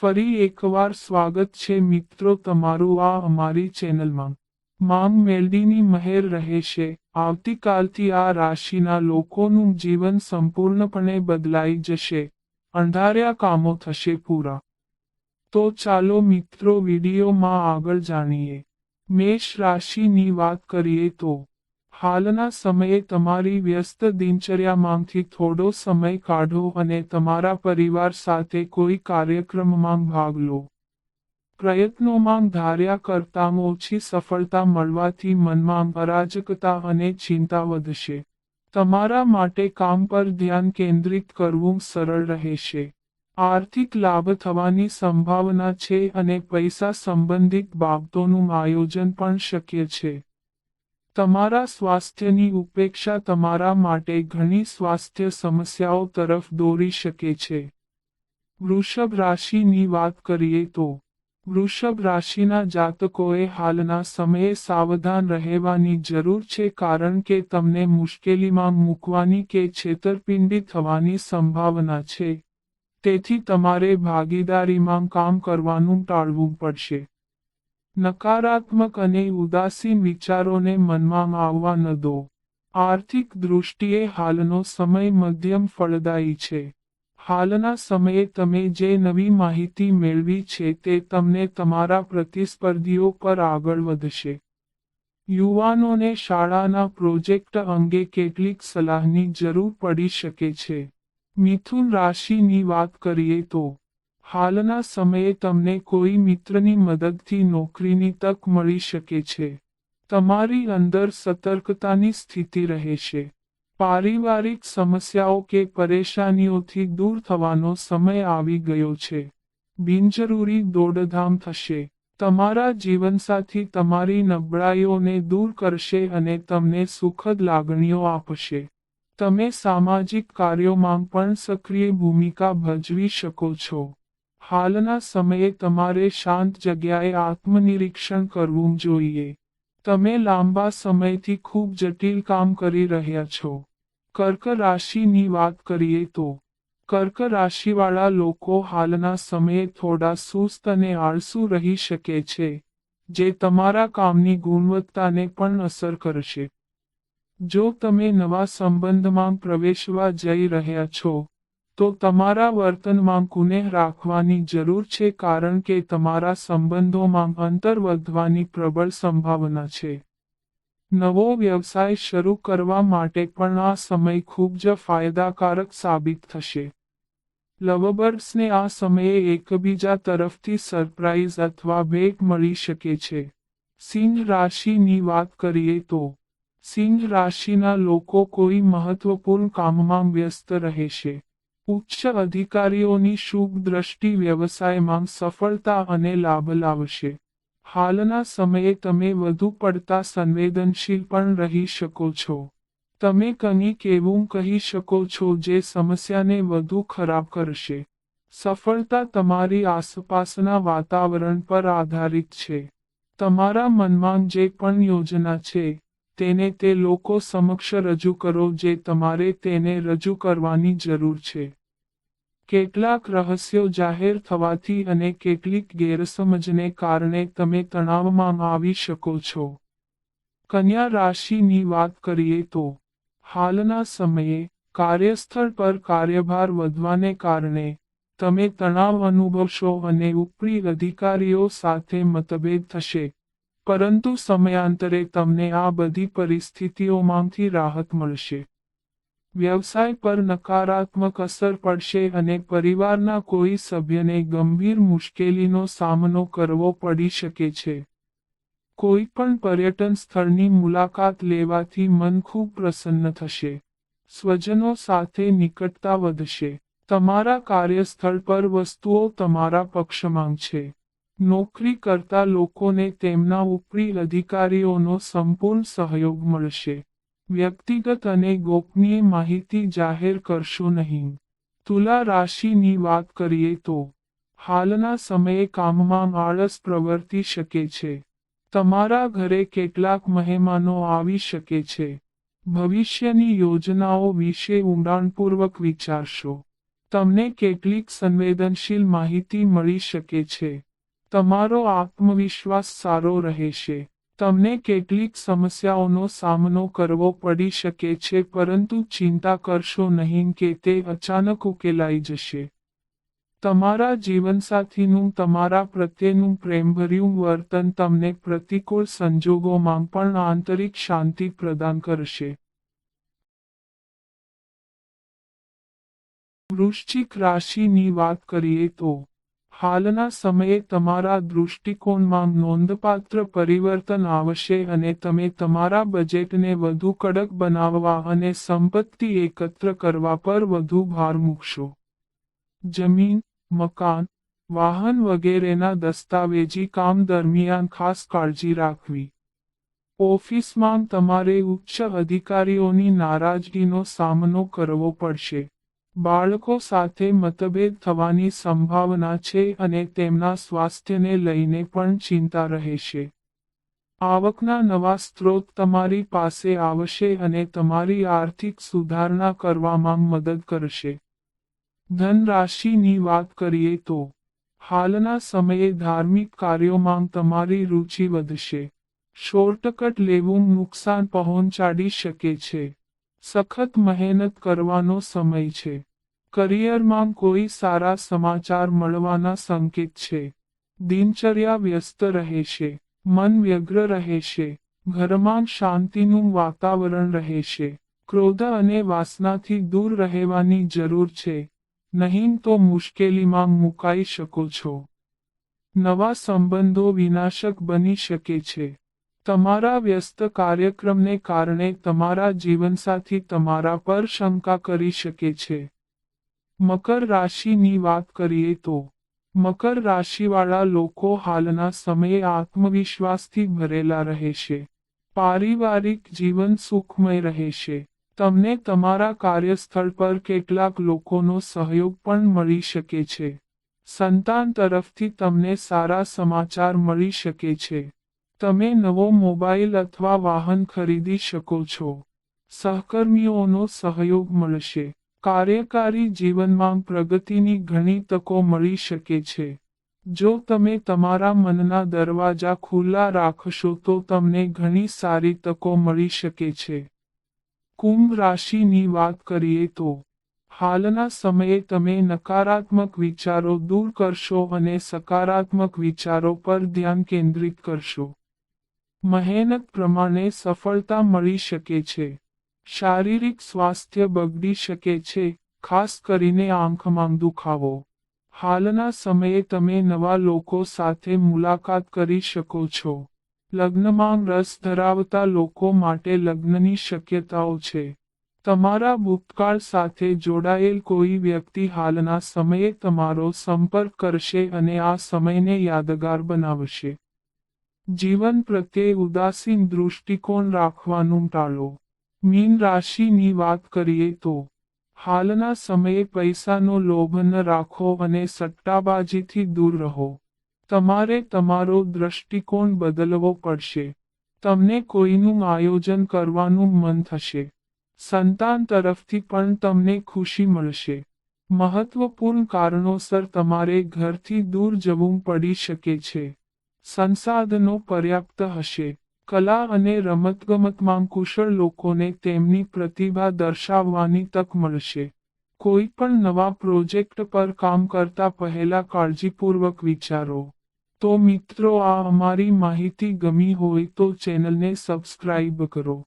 ફરી એકવાર સ્વાગત છે મિત્રો તમારું આ અમારી ચેનલમાં. માંગ મેલડીની મહેર રહેશે. આવતીકાલથી આ રાશિના લોકોનું જીવન સંપૂર્ણપણે બદલાઈ જશે. અંધાર્યા કામો થશે પૂરા. તો ચાલો મિત્રો વિડીયોમાં આગળ જાણીએ. મેષ રાશિની વાત કરીએ તો હાલના સમયે તમારી વ્યસ્ત દિનચર્યામાંથી થોડો સમય કાઢો અને તમારા પરિવાર સાથે કોઈ કાર્યક્રમમાં ભાગ લો. પ્રયત્નોમાં ધાર્યા કરતાં ઓછી સફળતા મળવાથી મનમાં અરાજકતા અને ચિંતા વધશે. તમારા માટે કામ પર ધ્યાન કેન્દ્રિત કરવું સરળ રહેશે. આર્થિક લાભ થવાની સંભાવના છે અને પૈસા સંબંધિત બાબતોનું આયોજન પણ શક્ય છે. તમારા સ્વાસ્થ્યની ઉપેક્ષા તમારા માટે ઘણી સ્વાસ્થ્ય સમસ્યાઓ તરફ દોરી શકે છે. વૃષભ રાશિની વાત કરીએ તો, વૃષભ રાશિના જાતકોએ હાલના સમયે સાવધાન રહેવાની જરૂર છે કારણ કે તમને મુશ્કેલીમાં મૂકવાની કે છેતરપિંડી થવાની સંભાવના છે. તેથી તમારે ભાગીદારીમાં કામ કરવાનું ટાળવું પડશે. નકારાત્મક અને ઉદાસીન વિચારોને મનમાં આવવા ન દો. આર્થિક દૃષ્ટિએ હાલનો સમય મધ્યમ ફળદાયી છે. હાલના સમયે તમે જે નવી માહિતી મેળવી છે તે તમને તમારા પ્રતિસ્પર્ધીઓ પર આગળ વધશે. યુવાનોને શાળાના પ્રોજેક્ટ અંગે કેટલીક સલાહની જરૂર પડી શકે છે. મિથુન રાશિની વાત કરીએ તો હાલના સમયે તમને કોઈ મિત્રની મદદથી નોકરીની તક મળી શકે છે. તમારી અંદર સતર્કતાની સ્થિતિ રહેશે. પારિવારિક સમસ્યાઓ કે પરેશાનીઓથી દૂર થવાનો સમય આવી ગયો છે. બિનજરૂરી દોડધામ થશે. તમારા જીવનસાથી તમારી નબળાઈઓને દૂર કરશે અને તમને સુખદ લાગણીઓ આપશે. તમે સામાજિક કાર્યોમાં પણ સક્રિય ભૂમિકા ભજવી શકો છો. હાલના સમયે તમારે શાંત જગ્યાએ આત્મનિરીક્ષણ કરવું જોઈએ. તમે લાંબા સમયથી ખૂબ જટિલ કામ કરી રહ્યા છો. કર્ક રાશિની વાત કરીએ તો, કર્ક રાશિવાળા લોકો હાલના સમયે થોડા સુસ્ત અને આળસુ રહી શકે છે, જે તમારા કામની ગુણવત્તાને પણ અસર કરશે. જો તમે નવા સંબંધમાં પ્રવેશવા જઈ રહ્યા છો તો તમારા વર્તનમાં કુનેહ રાખવાની જરૂર છે કારણ કે તમારા સંબંધોમાં અંતર વધવાની પ્રબળ સંભાવના છે. નવો વ્યવસાય શરૂ કરવા માટે પણ આ સમય ખૂબ જ ફાયદાકારક સાબિત થશે. લવબર્સને આ સમયે એકબીજા તરફથી સરપ્રાઇઝ અથવા ભેટ મળી શકે છે. સિંહ રાશિની વાત કરીએ તો, સિંહ રાશિના લોકો કોઈ મહત્વપૂર્ણ કામમાં વ્યસ્ત રહેશે ઉચ્ચ અધિકારીઓની શુભ દ્રષ્ટિ વ્યવસાયમાં સફળતા અને લાભ લાવશે. હાલના સમયે તમે વધુ પડતા સંવેદનશીલ પણ રહી શકો છો. તમે કંઈક એવું કહી શકો છો જે સમસ્યાને વધુ ખરાબ કરશે. સફળતા તમારી આસપાસના વાતાવરણ પર આધારિત છે. તમારા મનમાં જે પણ યોજના છે, તેને તે લોકો સમક્ષ રજૂ કરો જે તમારે તેને રજૂ કરવાની જરૂર છે. કેટલાક રહસ્યો જાહેર થવાથી અને કેટલીક ગેરસમજને કારણે તમે તણાવમાં આવી શકો છો. કન્યા રાશિની વાત કરીએ તો, હાલના સમયે કાર્યસ્થળ પર કાર્યભાર વધવાને કારણે તમે તણાવ અનુભવશો અને ઉપરી અધિકારીઓ સાથે મતભેદ થશે. પરંતુ સમયાંતરે તમને આ બધી પરિસ્થિતિઓમાંથી રાહત મળશે. વ્યવસાય પર નકારાત્મક અસર પડશે અને પરિવારના કોઈ સભ્યને ગંભીર મુશ્કેલીનો સામનો કરવો પડી શકે છે. કોઈ પણ પર્યટન સ્થળની મુલાકાત લેવાથી મન ખૂબ પ્રસન્ન થશે. સ્વજનો સાથે નિકટતા વધશે. તમારા કાર્યસ્થળ પર વસ્તુઓ તમારા પક્ષમાં છે નોકરી કરતા લોકોને તેમના ઉપરી અધિકારીઓનો સંપૂર્ણ સહયોગ મળશે. વ્યક્તિગત અને ગોપનીય માહિતી જાહેર કરશો નહીં. તુલા રાશિની વાત કરીએ તો, હાલના સમયે કામમાં આળસ પ્રવર્તી શકે છે. તમારા ઘરે કેટલાક મહેમાનો આવી શકે છે. ભવિષ્યની યોજનાઓ વિશે ઊંડાણપૂર્વક વિચારશો. તમને કેટલીક સંવેદનશીલ માહિતી મળી શકે છે. તમારો આત્મવિશ્વાસ સારો રહેશે. તમને કેટલીક સમસ્યાઓનો સામનો કરવો પડી શકે છે, પરંતુ ચિંતા કરશો નહીં કે તે અચાનક ઉકેલાઈ જશે. તમારા જીવનસાથીનું, તમારા પ્રત્યેનું પ્રેમભર્યું વર્તન તમને પ્રતિકૂળ સંજોગોમાં પણ આંતરિક શાંતિ પ્રદાન કરશે. વૃશ્ચિક રાશિની વાત કરીએ તો હાલના સમયે તમારા દૃષ્ટિકોણમાં નોંધપાત્ર પરિવર્તન આવશે અને તમે તમારા બજેટને વધુ કડક બનાવવા અને સંપત્તિ એકત્ર કરવા પર વધુ ભાર મૂકશો. જમીન, મકાન, વાહન વગેરેના દસ્તાવેજી કામ દરમિયાન ખાસ કાળજી રાખવી. ઓફિસમાં તમારે ઉચ્ચ અધિકારીઓની નારાજગીનો સામનો કરવો પડશે. બાળકો સાથે મતભેદ થવાની સંભાવના છે અને તેમના સ્વાસ્થ્યને લઈને પણ ચિંતા રહેશે. આવકના નવા સ્ત્રોત તમારી પાસે આવશે અને તમારી આર્થિક સુધારણા કરવામાં મદદ કરશે. ધનરાશિની વાત કરીએ તો, હાલના સમયે ધાર્મિક કાર્યોમાં તમારી રુચિ વધશે. શોર્ટકટ લેવું નુકસાન પહોંચાડી શકે છે. સખત મહેનત કરવાનો સમય છે. કરિયરમાં કોઈ સારા સમાચાર મળવાના સંકેત છે. દિનચર્યા વ્યસ્ત રહેશે, મન વ્યગ્ર રહેશે, ઘરમાં શાંતિનું વાતાવરણ રહેશે, ક્રોધ અને વાસનાથી દૂર રહેવાની જરૂર છે. નહીં તો મુશ્કેલીમાં મુકાઈ શકો છો. નવા સંબંધો વિનાશક બની શકે છે. તમારા વ્યસ્ત કાર્યક્રમને કારણે તમારા જીવનસાથી તમારા પર શંકા કરી શકે છે. મકર રાશિની વાત કરીએ તો, મકર રાશિવાળા લોકો હાલના સમયે આત્મવિશ્વાસથી ભરેલા રહેશે પારિવારિક જીવન સુખમય રહેશે તમને તમારા કાર્યસ્થળ પર કેટલાક લોકોનો સહયોગ પણ મળી શકે છે. સંતાન તરફથી તમને સારા સમાચાર મળી શકે છે. તમે નવો મોબાઈલ અથવા વાહન ખરીદી શકો છો. સહકર્મીઓનો સહયોગ મળશે. કાર્યકારી જીવનમાં પ્રગતિની ઘણી તકો મળી શકે છે. જો તમે તમારા મનના દરવાજા ખુલ્લા રાખશો તો તમને ઘણી સારી તકો મળી શકે છે. કુંભ રાશિની વાત કરીએ તો, હાલના સમયે તમે નકારાત્મક વિચારો દૂર કરશો અને સકારાત્મક વિચારો પર ધ્યાન કેન્દ્રિત કરશો. મહેનત પ્રમાણે સફળતા મળી શકે છે. શારીરિક સ્વાસ્થ્ય બગડી શકે છે, ખાસ કરીને આંખમાં દુખાવો. હાલના સમયે તમે નવા લોકો સાથે મુલાકાત કરી શકો છો. લગ્નમાં રસ ધરાવતા લોકો માટે લગ્નની શક્યતાઓ છે. તમારા ભૂતકાળ સાથે જોડાયેલ કોઈ વ્યક્તિ હાલના સમયે તમારો સંપર્ક કરશે અને આ સમયને યાદગાર બનાવશે. જીવન પ્રત્યે ઉદાસીન દૃષ્ટિકોણ રાખવાનું ટાળો. મીન રાશિની વાત કરીએ તો, હાલના સમયે પૈસાનો લોભ ન રાખો અને સટ્ટાબાજીથી દૂર રહો. તમારે તમારો દ્રષ્ટિકોણ બદલવો પડશે. તમને કોઈનું આયોજન કરવાનું મન થશે. સંતાન તરફથી પણ તમને ખુશી મળશે. મહત્વપૂર્ણ કારણોસર તમારે ઘરથી દૂર જવું પડી શકે છે. સંસાધનો પર્યાપ્ત હશે. કલા અને રમતગમતમાં કુશળ લોકોને તેમની પ્રતિભા દર્શાવવાની તક મળશે. કોઈ પણ નવા પ્રોજેક્ટ પર કામ કરતા પહેલા કાળજીપૂર્વક વિચારો. તો મિત્રો, આ અમારી માહિતી ગમી હોય તો ચેનલને સબસ્ક્રાઇબ કરો.